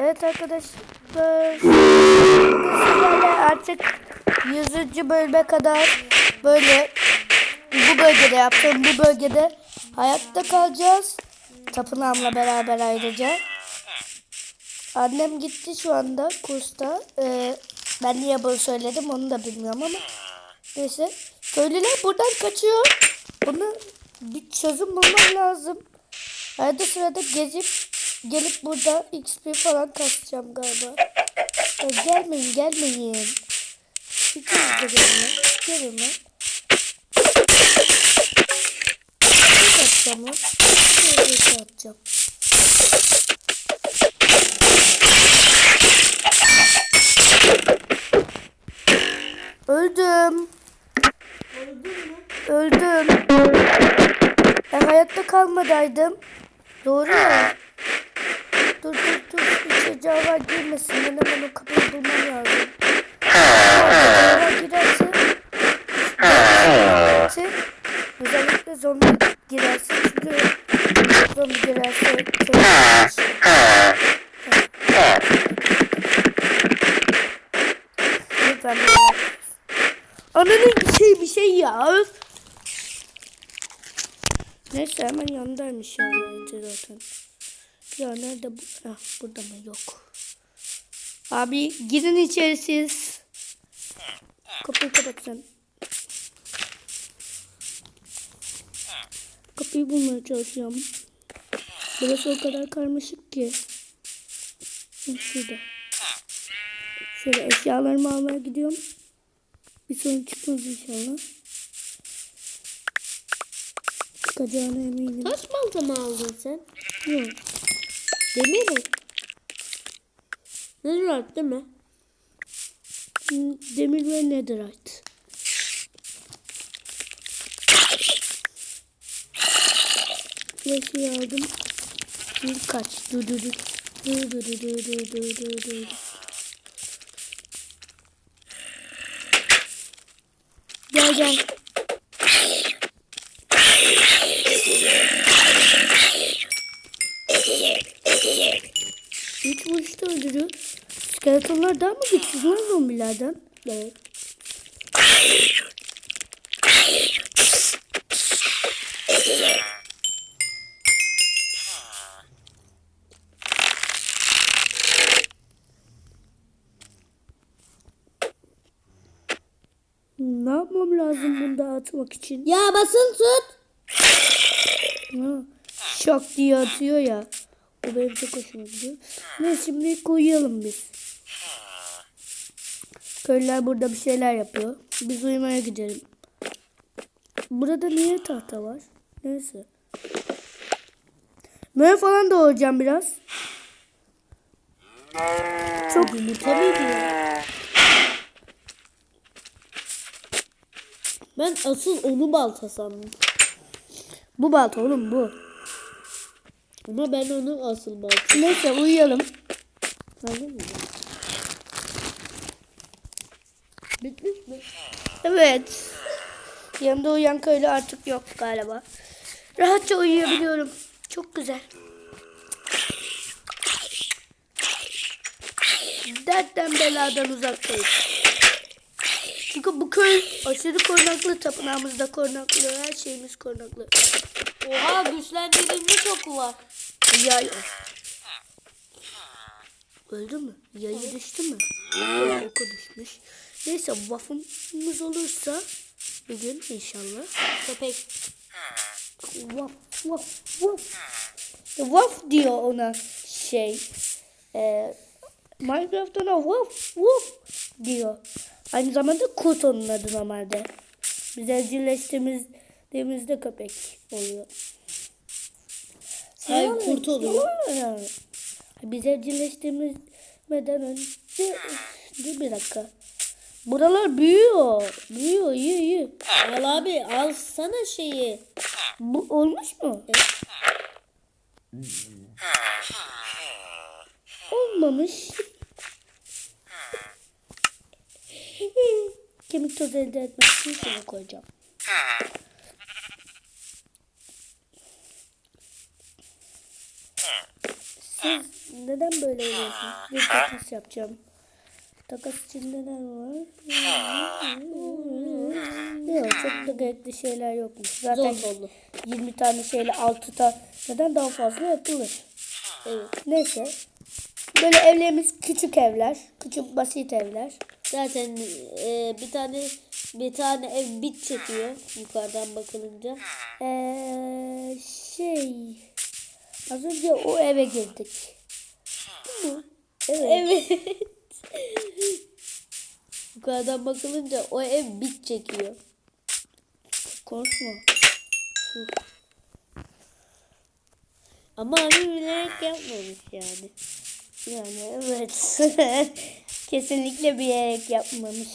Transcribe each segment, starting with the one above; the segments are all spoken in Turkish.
Evet arkadaşlar. Sizlerle artık 100. bölüme kadar böyle bu bölgede yaptığım bu bölgede hayatta kalacağız. Tapınağımla beraber ayrıca. Annem gitti şu anda kursta. Ee, ben niye bunu söyledim onu da bilmiyorum ama. Neyse. Köylüler buradan kaçıyor. Bunu bir çözüm bulmam lazım. Arada sırada gezip gelip burada XP falan kasacağım galiba. Ya gelmeyin gelmeyin. İkiniz de gelin lan. Gelin lan. Ne atacağım lan? Atacağım? Öldüm. Öldüm. Ben hayatta kalmadaydım. Doğru ya. Dur dur dur. İçeri canavar girmesin. Ben hemen o kapıyı bulmam lazım. Canavar girerse girerse, özellikle zombi girerse çünkü zombi girerse çok Ah, burada mı? Yok. Abi girin içeri siz. Kapıyı kapat sen. Kapıyı bulmaya çalışıyorum. Burası o kadar karmaşık ki. Hı, Şurada. Şöyle eşyalarımı almaya gidiyorum. Bir sorun çıkmaz inşallah. Çıkacağına eminim. Taş balta mı aldın sen? Yok. Demir mi? Ne var değil mi? Hmm, Demir ve netherite. Flash'ı aldım. Bir kaç. Dur dur dur. Dur dur dur dur dur dur dur dur. Gel gel. Skeletonlar daha mı güçsüz lan zombilerden? Evet. Ne yapmam lazım bunu dağıtmak için? Ya basın tut. Ha, şok diye atıyor ya. O benim çok hoşuma gidiyor. Neyse şimdi koyalım biz. Köylüler burada bir şeyler yapıyor. Biz uyumaya gidelim. Burada niye tahta var? Neyse. Böyle falan doğuracağım biraz. Çok Yumurta mıydı ya? Ben asıl onu balta sandım. Bu balta oğlum bu. Ama ben onu asıl balta. Neyse uyuyalım. Anladın mı? Bitmiş mi? Evet. Yanımda uyuyan köylü artık yok galiba. Rahatça uyuyabiliyorum. Çok güzel. Dertten beladan uzaktayız. Çünkü bu köy aşırı korunaklı. Tapınağımızda korunaklı. Her şeyimiz korunaklı. Oha güçlendirilmiş oku var. Yay. Öldü mü? Yayı düştü mü? Oku düşmüş. Neyse waffle'ımız olursa bir gün inşallah. Köpek. Waf waf waf. Waf diyor ona şey. E, Minecraft ona waf waf diyor. Aynı zamanda kurt onun adı normalde. Biz evcilleştiğimizde köpek oluyor. Hayır kurt oluyor. Yani. Biz evcilleştiğimizden önce bir dakika. Buralar büyüyor. Büyüyor, iyi iyi. Al abi, alsana şeyi. Bu olmuş mu? Evet. Olmamış. Kemik tozu elde etmek için şunu koyacağım. Siz neden böyle oynuyorsunuz? Bir takas yapacağım. Takas için neler var? Yok çok da gerekli şeyler yokmuş. Zaten Zor oldu. 20 tane şeyle 6 tane neden daha fazla yapılır. Evet. Neyse. Böyle evlerimiz küçük evler. Küçük basit evler. Zaten e, bir tane bir tane ev bit çekiyor yukarıdan bakılınca. Ee, şey az önce o eve girdik. Bu. Evet. Evet. yukarıdan bakılınca o ev bit çekiyor. Konuşma. Ama abi bilerek yapmamış yani. Yani evet. Kesinlikle bilerek yapmamış.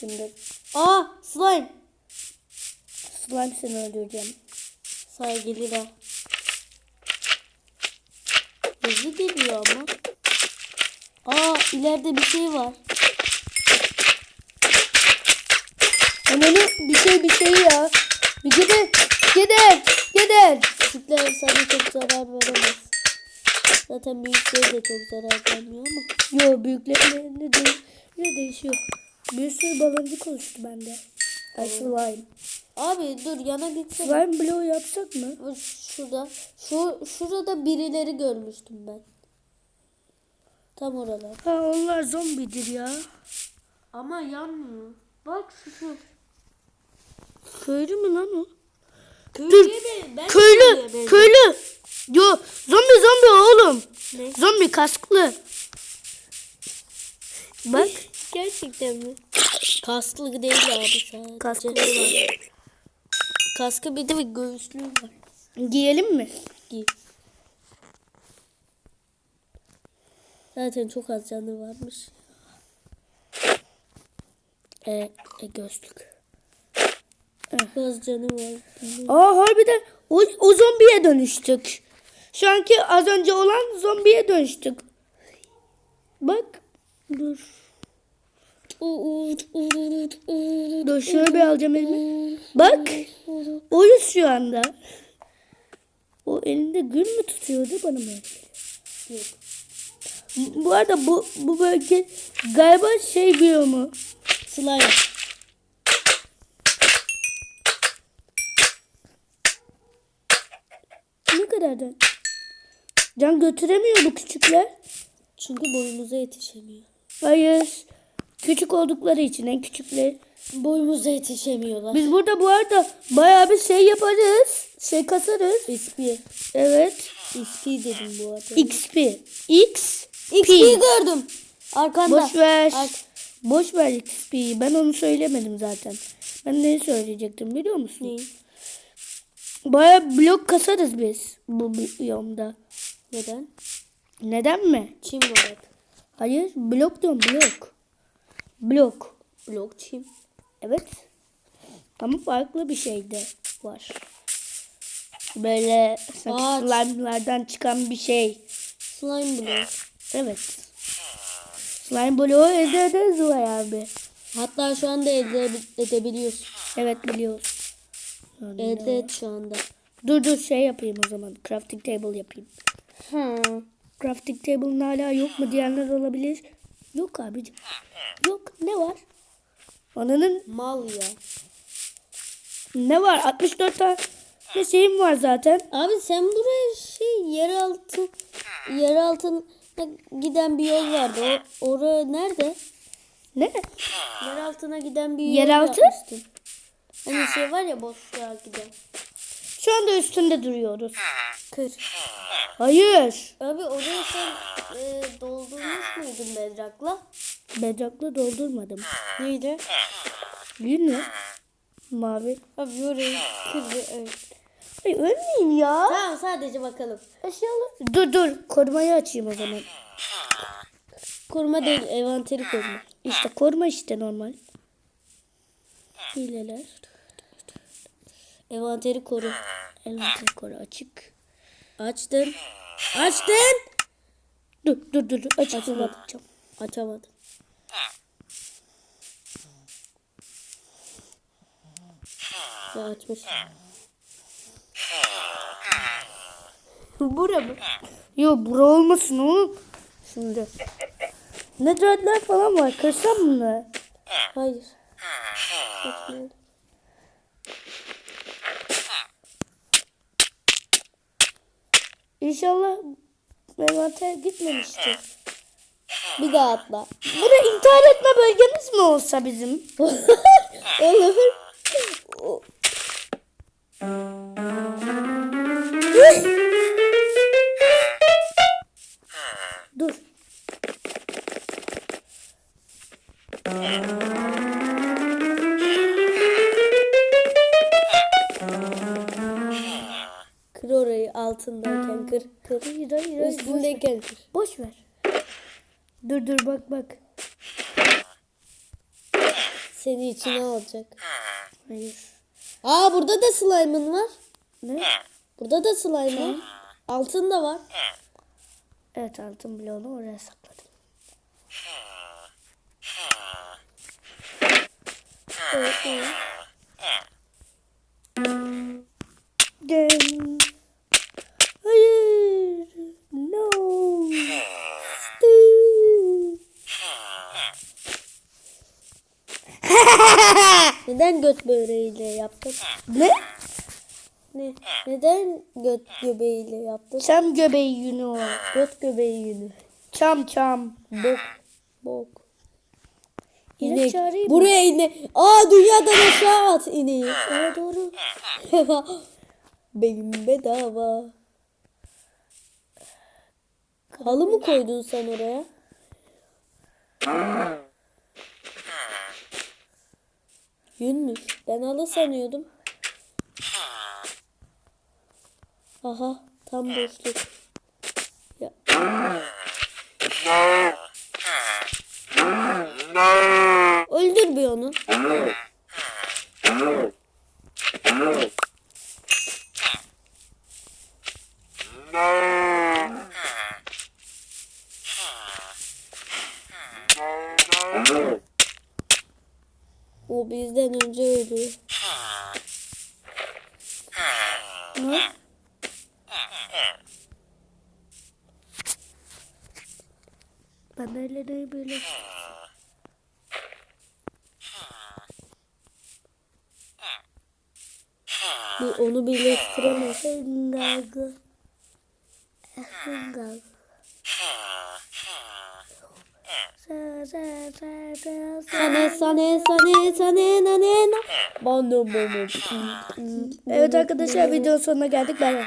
Şimdi Aa slime. slime seni öldüreceğim. Saygılı da. Hızlı geliyor ama. İleride bir şey var. Ananı bir şey bir şey ya. Bir gidin. Gidin. Gidin. Küçükler sana çok zarar veremez. Zaten büyükleri de çok zarar vermiyor ama. Yo büyüklerine ne, de, ne değişiyor. Bir sürü baloncuk oluştu bende. Ay slime. Abi dur yana gitsene. Slime bloğu yapsak mı? Şurada. Şu, şurada birileri görmüştüm ben. Tam oralar. Ha onlar zombidir ya. Ama yanmıyor. Bak şu şu. Köylü mü lan o? Köylüye be- ben Köylü, köylü. Yo, zombi zombi oğlum. Ne? Zombi kasklı. Bak. Gerçekten mi? Kasklı değil abi sadece. Kasklı var. Kaskı bir de bir göğüslüğü var. Giyelim mi? Giy. Zaten çok az canı varmış. E, e gözlük. Çok az canı var. Aa harbiden o, o zombiye dönüştük. Şu anki az önce olan zombiye dönüştük. Bak. Dur. Dur şöyle bir alacağım elime. Bak. Oyuz şu anda. O elinde gül mü tutuyordu bana mı? Yok. Bu arada bu bu bölge galiba şey biyomu. Slime. Ne kadardan? Can götüremiyor bu küçükler. Çünkü boyumuza yetişemiyor. Hayır. Küçük oldukları için en küçükleri. Boyumuza yetişemiyorlar. Biz burada bu arada bayağı bir şey yaparız. Şey kasarız. XP. Evet. XP dedim bu arada. XP. X. XP gördüm. Arkanda. Boş ver. Ark- Boş ver XP'yi. Ben onu söylemedim zaten. Ben neyi söyleyecektim biliyor musun? Ne? Bayağı blok kasarız biz bu biyomda. Neden? Neden mi? Çim olarak. Hayır. Blok diyorum blok. Blok. Blok çim. Evet. Ama farklı bir şey de var. Böyle slime'lardan çıkan bir şey. Slime blok. Evet. Slime bloğu elde ederiz var abi. Hatta şu anda elde edebiliyorsun. Evet biliyoruz. Yani Elde et şu anda. Dur dur şey yapayım o zaman. Crafting table yapayım. Ha. Crafting table'ın hala yok mu diyenler olabilir. Yok abicim. Yok. Ne var? Ananın Mal ya. ne var? 64 tane şeyim var zaten. Abi sen buraya şey yeraltı yer altına giden bir yol vardı. O, orası nerede? Ne? Yer altına giden bir yol Yeraltı? yapmıştın. Hani şey var ya boşluğa giden. Şu anda üstünde duruyoruz. Kır. Hayır. Abi orayı sen e, doldurmuş muydun bedrakla? Bedrock'la doldurmadım. Neydi? Gün mü? Mavi. Abi orayı kırdı. Evet. Ay ölmeyeyim ya. Tamam sadece bakalım. Eşyalı. Dur dur. Korumayı açayım o zaman. Koruma değil envanteri koruma. İşte koruma işte normal. Hileler. Envanteri koru. Elbette koru açık. Açtın. Açtın. Dur dur dur. dur. Açık kapatacağım. Açamadım. Ya açmış. Bura mı? Yo bura olmasın oğlum. Şimdi. Netherite'ler falan var. Kırsam bunları. Hayır. İnşallah envanter gitmemiştir. Bir daha atla. Bu da intihar etme bölgemiz mi olsa bizim? Olur. Dur. Kır orayı altındayken kır. Kır. Hayır hayır. Üstündeyken kır. Boş ver. Dur dur bak bak. Seni içine alacak. Hayır. Aa burada da slime'ın var. Ne? Burada da slime var. Altında var. Evet altın bloğunu oraya sakladım. Evet, evet. Hayır. No. Neden göt böreğiyle yaptın? ne? Ne? Neden göt göbeğiyle yaptın? Çam göbeği yünü o. Göt göbeği yünü. Çam çam. Bok. Bok. İnek İnek. Buraya inek. Aa dünyadan aşağı at ineği. Evet doğru. Benim bedava. Halı mı koydun sen oraya? Yünmüş. Ben halı sanıyordum. Aha tam boşluk. Ya. Öldür bir onu. O bizden önce ölüyor. Ne? Ben öyle. Bir onu birleştiremez. Sa sa. Sane sane sane sane nane na. Evet arkadaşlar videonun sonuna geldik. Bay.